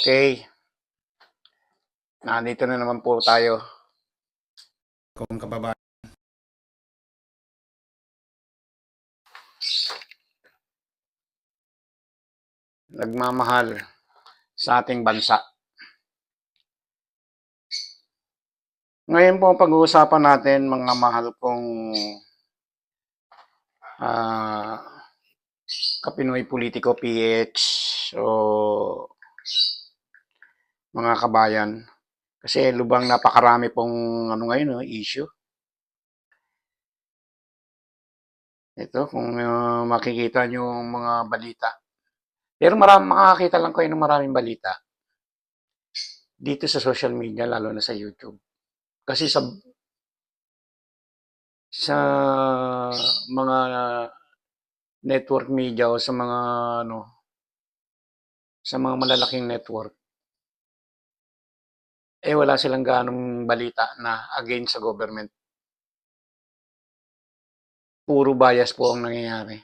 Okay. Nandito na naman po tayo. Kung kababayan. Nagmamahal sa ating bansa. Ngayon po pag-uusapan natin mga mahal kong ah Kapinoy Politiko PH o mga kabayan. Kasi lubang napakarami pong ano ngayon, no, issue. Ito, kung uh, makikita nyo yung mga balita. Pero marami, makakakita lang kayo ng maraming balita. Dito sa social media, lalo na sa YouTube. Kasi sa sa mga network media o sa mga ano sa mga malalaking network eh wala silang ganong balita na against sa government. Puro bias po ang nangyayari.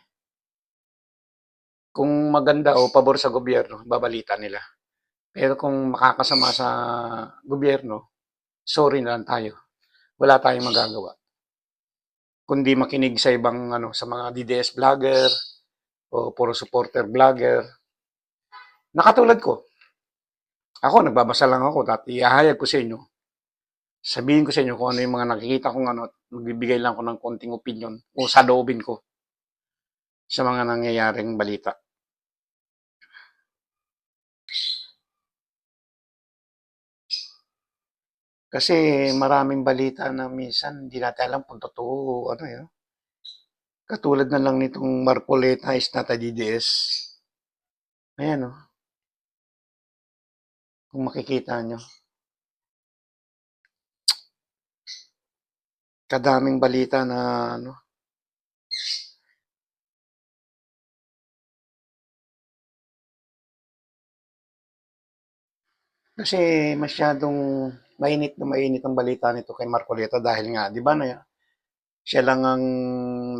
Kung maganda o pabor sa gobyerno, babalita nila. Pero kung makakasama sa gobyerno, sorry na lang tayo. Wala tayong magagawa. Kundi makinig sa ibang ano, sa mga DDS vlogger o puro supporter vlogger. Nakatulad ko, ako, nagbabasa lang ako. Dati, ihahayag ko sa inyo. Sabihin ko sa inyo kung ano yung mga nakikita kong ano, at magbibigay lang ako ng konting opinion o sadoobin ko sa mga nangyayaring balita. Kasi maraming balita na minsan hindi natin alam kung totoo ano yun. Katulad na lang nitong Marcoleta is not a DDS. Ayan o. Kung makikita nyo. Kadaming balita na ano. Kasi masyadong mainit na mainit ang balita nito kay Marcoleta dahil nga, di ba na siya lang ang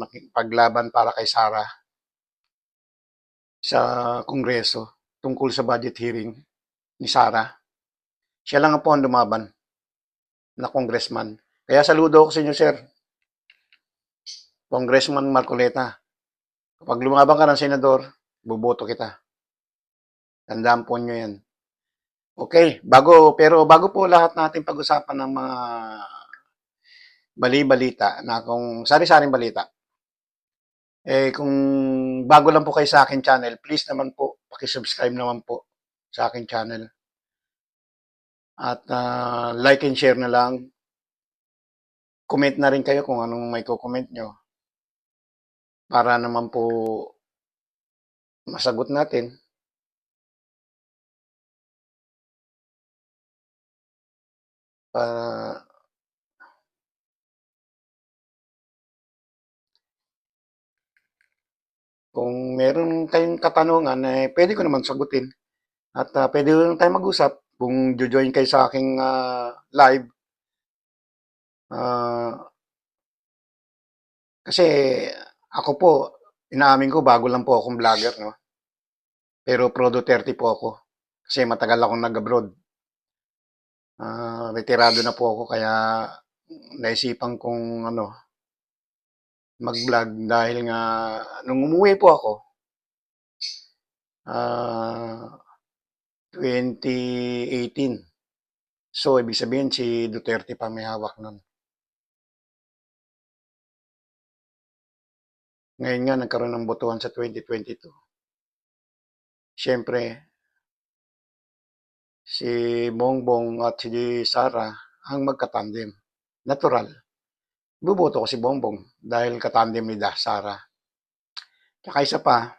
nakipaglaban para kay Sara sa Kongreso tungkol sa budget hearing ni Sara. Siya lang ang po ang lumaban na congressman. Kaya saludo ako sa inyo, sir. Congressman Marcoleta. Kapag lumaban ka ng senador, buboto kita. Tandaan po nyo yan. Okay, bago, pero bago po lahat natin pag-usapan ng mga bali-balita na kung sari-saring balita. Eh, kung bago lang po kayo sa akin channel, please naman po, pakisubscribe naman po sa akin channel. At uh, like and share na lang. Comment na rin kayo kung anong may comment nyo. Para naman po masagot natin. Para kung meron kayong katanungan, eh, pwede ko naman sagutin. At uh, pwede rin tayo mag-usap kung join kayo sa aking uh, live. Uh, kasi ako po, inaamin ko, bago lang po akong vlogger, no? Pero pro Duterte po ako. Kasi matagal akong nag-abroad. Uh, retirado na po ako, kaya naisipan kong ano, mag-vlog dahil nga nung umuwi po ako, uh, 2018. So, ibig sabihin si Duterte pa may hawak nun. Ngayon nga, nagkaroon ng botohan sa 2022. Siyempre, si Bongbong at si Sara ang magkatandem. Natural. Buboto ko si Bongbong dahil katandem ni Da Sara. Tsaka isa pa,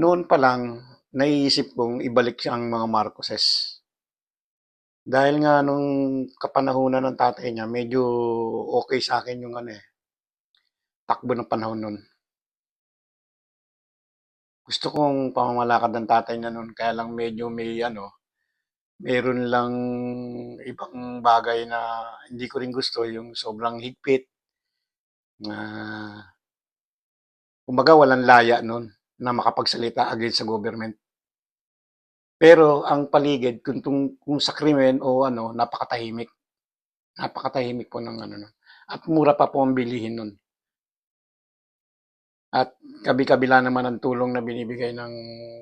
noon pa lang, naiisip kong ibalik ang mga Marcoses. Dahil nga nung kapanahunan ng tatay niya, medyo okay sa akin yung ano eh, takbo ng panahon nun. Gusto kong pamamalakad ng tatay niya nun, kaya lang medyo may ano, meron lang ibang bagay na hindi ko rin gusto, yung sobrang higpit. Na, uh, kumbaga walang laya nun na makapagsalita against sa government. Pero ang paligid kung tung kung sa krimen o ano, napakatahimik. Napakatahimik po ng ano nun. At mura pa po ang bilihin nun. At kabi-kabila naman ang tulong na binibigay ng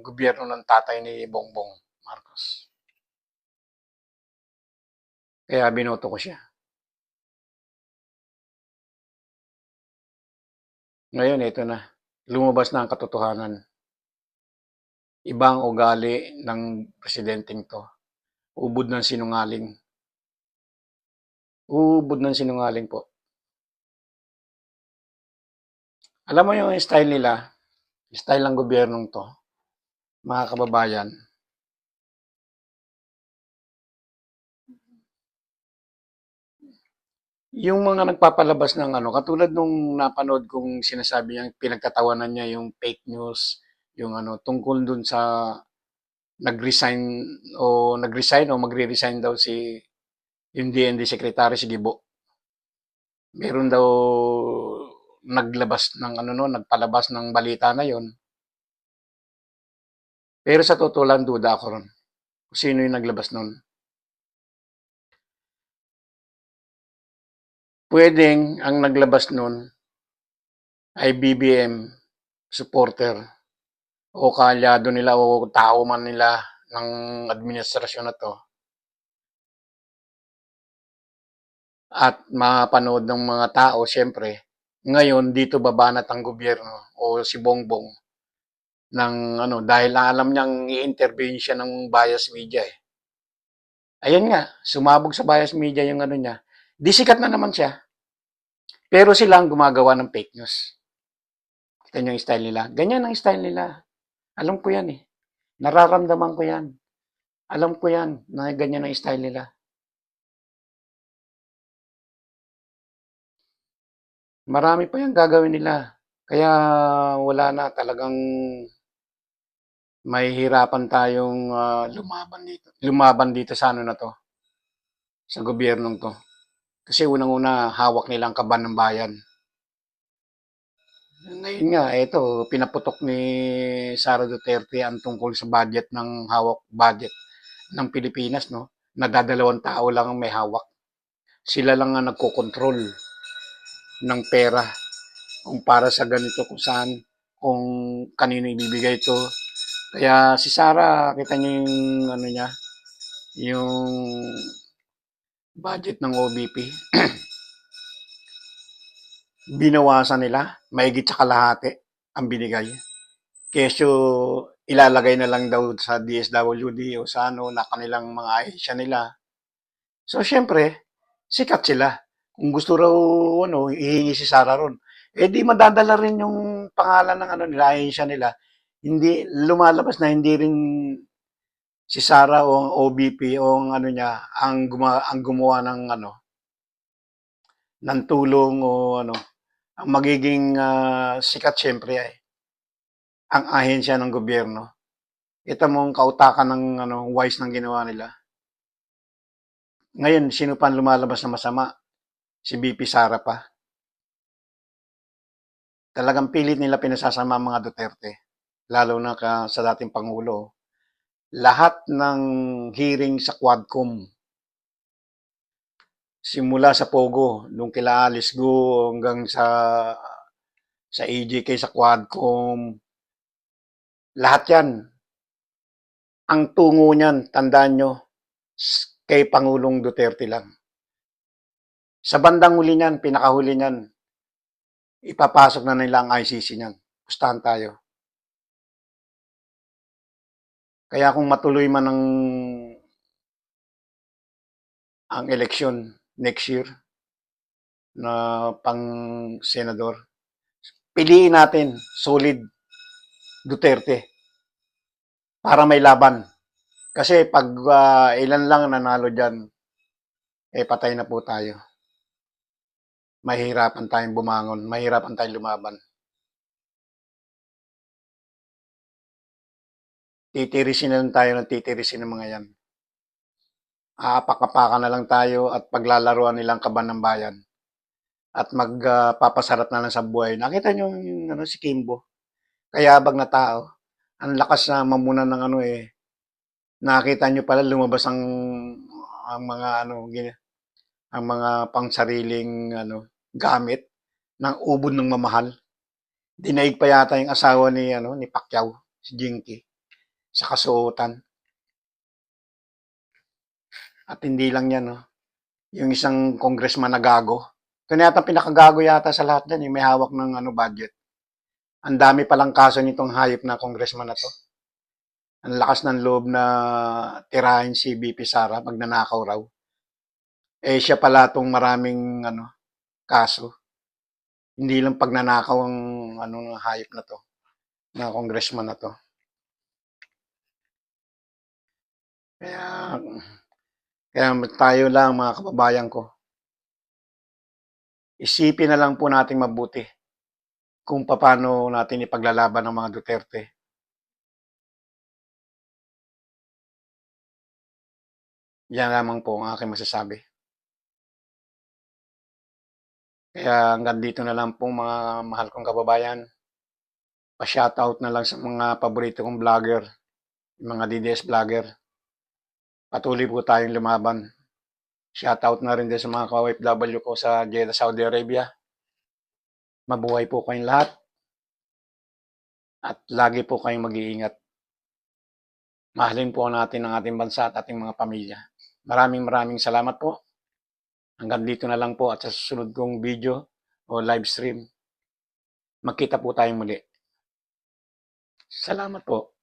gobyerno ng tatay ni Bongbong Marcos. Kaya binoto ko siya. Ngayon, ito na. Lumabas na ang katotohanan. Ibang ugali ng presidenteng to. Ubod ng sinungaling. Ubod ng sinungaling po. Alam mo yung style nila, style ng gobyernong to, mga kababayan, yung mga nagpapalabas ng ano, katulad nung napanood kong sinasabi niya, pinagtatawanan niya yung fake news, yung ano, tungkol dun sa nag-resign o nag-resign o magre-resign daw si yung DND secretary si Gibo. Meron daw naglabas ng ano no, nagpalabas ng balita na yon. Pero sa totoo lang, duda ako ron. Kung sino yung naglabas nun. Pwedeng ang naglabas nun ay BBM supporter o kalyado nila o tao man nila ng administrasyon na to. At mapanood ng mga tao, siyempre, ngayon dito babanat ang gobyerno o si Bongbong ng ano dahil alam niyang i-intervene siya ng bias media eh. Ayan nga, sumabog sa bias media yung ano niya. Di sikat na naman siya. Pero sila ang gumagawa ng fake news. Kita niyo yung style nila. Ganyan ang style nila. Alam ko yan eh. Nararamdaman ko yan. Alam ko yan na ganyan ang style nila. Marami pa yung gagawin nila. Kaya wala na talagang mahihirapan tayong ah, lumaban dito. Lumaban dito sa ano na to. Sa gobyernong to. Kasi unang-una, hawak nila ang kaban ng bayan. Ngayon nga, ito, pinaputok ni Sara Duterte ang tungkol sa budget ng hawak budget ng Pilipinas, no? Nadadalawang tao lang ang may hawak. Sila lang ang nagkokontrol ng pera kung para sa ganito kung saan, kung kanino ibibigay ito. Kaya si Sara, kita niyo yung ano niya, yung budget ng OBP. Binawasan nila, mahigit sa kalahati ang binigay. Kesyo ilalagay na lang daw sa DSWD o sa ano na kanilang mga ahensya nila. So, syempre, sikat sila. Kung gusto raw, ano, ihingi si Sara ron. Eh, di madadala rin yung pangalan ng ano nila, ahensya nila. Hindi, lumalabas na hindi rin si Sara o ang OBP o ang ano niya, ang, guma, ang gumawa ng ano, ng tulong o ano, ang magiging ah, sikat syempre ay ang ahensya ng gobyerno. Ito mong kautakan ng ano, wise ng ginawa nila. Ngayon, sino pa ang lumalabas na masama? Si BP Sara pa. Talagang pilit nila pinasasama ang mga Duterte, lalo na ka, sa dating Pangulo. Lahat ng hearing sa Quadcom, simula sa Pogo, nung kila Alice Go hanggang sa sa AJK sa Quadcom, lahat yan. Ang tungo niyan, tandaan nyo, kay Pangulong Duterte lang. Sa bandang huli niyan, pinakahuli niyan, ipapasok na nila ang ICC niyan. Pustahan tayo. Kaya kung matuloy man ang ang eleksyon next year na pang senador, piliin natin solid Duterte para may laban. Kasi pag ah, ilan lang nanalo dyan, eh patay na po tayo. Mahirapan tayong bumangon, mahirapan tayong lumaban. Titirisin na tayo ng titirisin ng mga yan. Aapak-apakan na lang tayo at paglalaruan nilang kaban ng bayan. At magpapasarap na lang sa buhay. Nakita nyo yung ano, si Kimbo. Kayabag na tao. Ang lakas na mamunan ng ano eh, nakita nyo pala lumabas ang ang mga ano ang mga pangsariling ano gamit ng ubod ng mamahal. Dinaig pa yata yung asawa ni ano ni Pacquiao, si Jinky sa kasuotan. At hindi lang yan, no? yung isang congressman na gago. Ito na yata pinakagago yata sa lahat dyan, yung may hawak ng ano, budget. Ang dami palang kaso nitong hayop na congressman na to. Ang lakas ng loob na tirahin si BP Sara pag nanakaw raw. Eh siya pala tong maraming ano, kaso. Hindi lang pag nanakaw ang ano, hayop na to, na congressman na to. Kaya, kaya tayo lang mga kababayan ko, isipin na lang po nating mabuti kung paano natin ipaglalaban ng mga Duterte. Yan lamang po ang aking masasabi. Kaya hanggang dito na lang po mga mahal kong kababayan. Pa-shoutout na lang sa mga paborito kong vlogger, mga DDS vlogger. Patuloy po tayong lumaban. Shoutout na rin din sa mga ka-OFW ko sa Jeddah, Saudi Arabia. Mabuhay po kayong lahat. At lagi po kayong mag-iingat. Mahalin po natin ang ating bansa at ating mga pamilya. Maraming maraming salamat po. Hanggang dito na lang po at sa susunod kong video o live stream. Magkita po tayong muli. Salamat po.